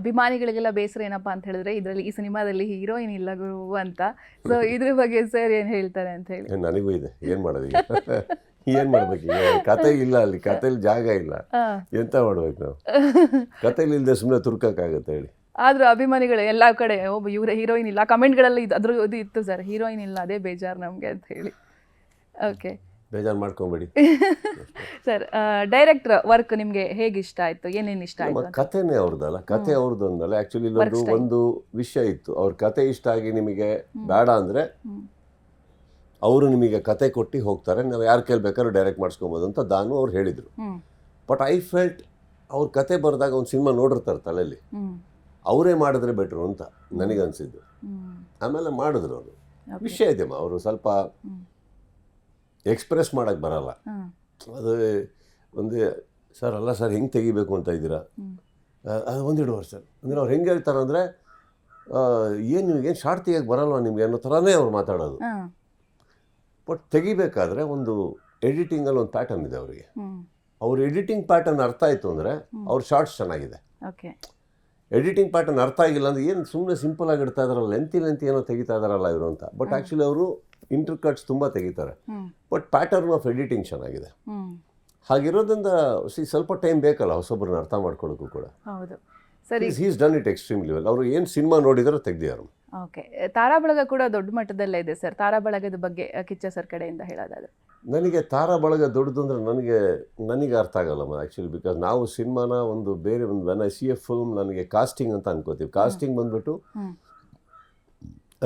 ಅಭಿಮಾನಿಗಳಿಗೆಲ್ಲ ಬೇಸರ ಏನಪ್ಪ ಅಂತ ಹೇಳಿದ್ರೆ ಇದರಲ್ಲಿ ಈ ಸಿನಿಮಾದಲ್ಲಿ ಹೀರೋಯಿನ್ ಇಲ್ಲ ಗುರು ಅಂತ. ಸೊ ಇದ್ರ ಬಗ್ಗೆ ಸರ್ ಏನು ಹೇಳ್ತಾರೆ ಅಂತ ಹೇಳಿ. ನನಗೂ ಇದೆ. ಏನು ಮಾಡೋದು ಏನು ಮಾಡ್ಬೇಕು ಕತೆ ಇಲ್ಲ ಅಲ್ಲಿ ಕತೆಲಿ ಜಾಗ ಇಲ್ಲ. ಎಂತ ಮಾಡ್ಬೇಕು ನಾವು? ಕತೆಲಿ ಇಲ್ಲದೆ ಸುಮ್ಮನೆ ತುರ್ಕಕ್ಕಾಗತ್ತೆ ಹೇಳಿ. ಆದ್ರೂ ಅಭಿಮಾನಿಗಳು ಎಲ್ಲ ಕಡೆ ಒಬ್ಬ ಇವರ ಹೀರೋಯಿನ್ ಇಲ್ಲ. ಕಮೆಂಟ್ಗಳಲ್ಲಿ ಅದ್ರ ಇದು ಇತ್ತು ಸರ್ ಹೀರೋಯಿನ್ ಇಲ್ಲ ಅದೇ ಬೇಜಾರು ನಮಗೆ ಅಂತ ಹೇಳಿ. ಓಕೆ ಬೇಜಾರು ಮಾಡ್ಕೊಬೇಡಿ. ಸರ್ ಡೈರೆಕ್ಟರ್ ವರ್ಕ್ ನಿಮಗೆ ಹೇಗೆ ಇಷ್ಟ ಆಯ್ತು? ಏನೇನು ಇಷ್ಟ ಆಯಿತು ಕಥೆನೇ ಅವ್ರದ್ದಲ್ಲ ಕತೆ ಅವ್ರದ್ದು ಅಂದಲ್ಲ ಆ್ಯಕ್ಚುಲಿ ಇಲ್ಲೊಂದು ಒಂದು ವಿಷಯ ಇತ್ತು. ಅವ್ರ ಕತೆ ಇಷ್ಟ ಆಗಿ ನಿಮಗೆ ಬೇಡ ಅಂದರೆ ಅವರು ನಿಮಗೆ ಕತೆ ಕೊಟ್ಟು ಹೋಗ್ತಾರೆ. ನಾವು ಯಾರು ಕೈಲಿ ಬೇಕಾದ್ರೂ ಡೈರೆಕ್ಟ್ ಮಾಡಿಸ್ಕೊಬೋದು ಅಂತ ದಾನು ಅವ್ರು ಹೇಳಿದರು. ಬಟ್ ಐ ಫೆಲ್ಟ್ ಅವ್ರ ಕತೆ ಬರೆದಾಗ ಒಂದು ಸಿನಿಮಾ ನೋಡಿರ್ತಾರೆ ತಲೆಯಲ್ಲಿ. ಅವರೇ ಮಾಡಿದ್ರೆ ಬೆಟ್ರು ಅಂತ ನನಗನ್ಸಿದ್ದು. ಆಮೇಲೆ ಮಾಡಿದ್ರು ಅವರು. ವಿಷಯ ಇದೆ ಅವರು ಸ್ವಲ್ಪ. ಎಕ್ಸ್ಪ್ರೆಸ್ ಮಾಡೋಕ್ಕೆ ಬರಲ್ಲ. ಅದು ಒಂದು ಸರ್ ಅಲ್ಲ ಸರ್ ಹೆಂಗೆ ತೆಗಿಬೇಕು ಅಂತ ಇದ್ದೀರಾ? ಅದು ಒಂದಿಡುವರು ಸರ್ ಅಂದರೆ ಅವ್ರು ಹೆಂಗೆ ಹೇಳ್ತಾರೆ ಅಂದರೆ ಏನು ನಿಮಗೇನು ಶಾರ್ಟ್ ತೆಗಿಯೋಕ್ಕೆ ಬರಲ್ವಾ ನಿಮಗೆ? ಅನ್ನೋ ಥರನೇ ಅವ್ರು ಮಾತಾಡೋದು. ಬಟ್ ತೆಗಿಬೇಕಾದ್ರೆ ಒಂದು ಎಡಿಟಿಂಗಲ್ಲಿ ಒಂದು ಪ್ಯಾಟರ್ನ್ ಇದೆ ಅವರಿಗೆ. ಅವ್ರ ಎಡಿಟಿಂಗ್ ಪ್ಯಾಟರ್ನ್ ಅರ್ಥ ಆಯಿತು ಅಂದರೆ ಅವ್ರ ಶಾರ್ಟ್ಸ್ ಚೆನ್ನಾಗಿದೆ. ಓಕೆ. ಎಡಿಟಿಂಗ್ ಪ್ಯಾಟರ್ನ್ ಅರ್ಥ ಆಗಿಲ್ಲ ಅಂದರೆ ಏನು ಸುಮ್ಮನೆ ಸಿಂಪಲ್ ಆಗಿ ಇಡ್ತಾ ಇದಾರಲ್ಲ ಲೆಂತಿ ಲೆಂತಿ ಏನೋ ತೆಗಿತಾ ಇದಾರಲ್ಲ ಇವರು ಅಂತ. ಬಟ್ ಆ್ಯಕ್ಚುಲಿ ಅವರು ಇಂಟರ್ ಕಟ್ಸ್ ತುಂಬ ತೆಗಿತಾರೆ. ಬಟ್ ಪ್ಯಾಟರ್ನ್ ಆಫ್ ಎಡಿಟಿಂಗ್ ಚೆನ್ನಾಗಿದೆ. ಹಾಗಿರೋದ್ರಿಂದ ಸಿ ಸ್ವಲ್ಪ ಟೈಮ್ ಬೇಕಲ್ಲ ಹೊಸೊಬ್ಬರನ್ನ ಅರ್ಥ ಮಾಡ್ಕೊಳ್ಳೋಕ್ಕೂ ಕೂಡ. ಹೌದು. ಸರಿ. Is done it extremely well ಅವರು ಏನು ಸಿನಿಮಾ ನೋಡಿದಾರೋ ತೆಗ್ದಿದ್ದಾರೆ ಓಕೆ ತಾರಾ ಬಳಗ ಕೂಡ ದೊಡ್ಡ ಮಟ್ಟದಲ್ಲೇ ಇದೆ ಸರ್. ತಾರಾ ಬಳಗದ ಬಗ್ಗೆ ಕಿಚ್ಚ ಸರ್ ಕಡೆಯಿಂದ ಹೇಳೋದಾದ್ರೆ. ನನಗೆ ತಾರಾ ಬಳಗ ದೊಡ್ಡದು ಅಂದರೆ ನನಗೆ ನನಗೆ ಅರ್ಥ ಆಗಲ್ಲಮ್ಮ ಆ್ಯಕ್ಚುಲಿ ಬಿಕಾಸ್ ನಾವು ಸಿನಿಮಾನ ಒಂದು ಬೇರೆ ಒಂದು when I see a film ನನಗೆ ಕಾಸ್ಟಿಂಗ್ ಅಂತ ಅನ್ಕೋತೀವಿ. ಕಾಸ್ಟಿಂಗ್ ಬಂದ್ಬಿಟ್ಟು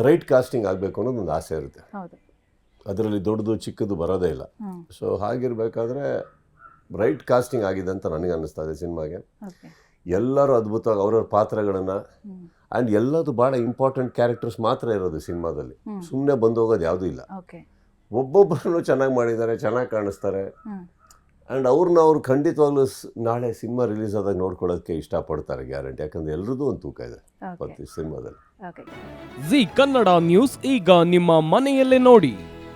ರೈಟ್ ಕಾಸ್ಟಿಂಗ್ ಆಗಬೇಕು ಅನ್ನೋದು ಒಂದು ಆಸೆ ಇರುತ್ತೆ. ಹೌದು. ಅದರಲ್ಲಿ ದೊಡ್ಡದು ಚಿಕ್ಕದು ಬರೋದೇ ಇಲ್ಲ. ಸೊ ಹಾಗಿರ್ಬೇಕಾದ್ರೆ ರೈಟ್ ಕಾಸ್ಟಿಂಗ್ ಆಗಿದೆ ಅಂತ ನನಗೆ ಅನ್ನಿಸ್ತಾ ಇದೆ ಸಿನಿಮಾಗೆ. ಎಲ್ಲರೂ ಅದ್ಭುತವಾಗಿ ಅವ್ರವ್ರ ಪಾತ್ರಗಳನ್ನು ಆ್ಯಂಡ್ ಎಲ್ಲದು ಭಾಳ ಇಂಪಾರ್ಟೆಂಟ್ ಕ್ಯಾರೆಕ್ಟರ್ಸ್ ಮಾತ್ರ ಇರೋದು ಸಿನಿಮಾದಲ್ಲಿ. ಸುಮ್ಮನೆ ಬಂದು ಹೋಗೋದು ಯಾವುದೂ ಇಲ್ಲ. ಒಬ್ಬೊಬ್ಬರನ್ನು ಚೆನ್ನಾಗಿ ಮಾಡಿದ್ದಾರೆ ಚೆನ್ನಾಗಿ ಕಾಣಿಸ್ತಾರೆ. ಆ್ಯಂಡ್ ಅವ್ರನ್ನ ಅವ್ರು ಖಂಡಿತವಾಗ್ಲೂ ಸ್- ನಾಳೆ ಸಿನಿಮಾ ರಿಲೀಸ್ ಆದಾಗ ನೋಡ್ಕೊಳ್ಳೋದಕ್ಕೆ ಇಷ್ಟಪಡ್ತಾರೆ ಗ್ಯಾರಂಟಿ ಯಾಕಂದ್ರೆ ಎಲ್ರದ್ದು ಒಂದು ತೂಕ ಇದೆ ಸಿನಿಮಾದಲ್ಲಿ. ಜಿ ಕನ್ನಡ ನ್ಯೂಸ್ ಈಗ ನಿಮ್ಮ ಮನೆಯಲ್ಲೇ ನೋಡಿ.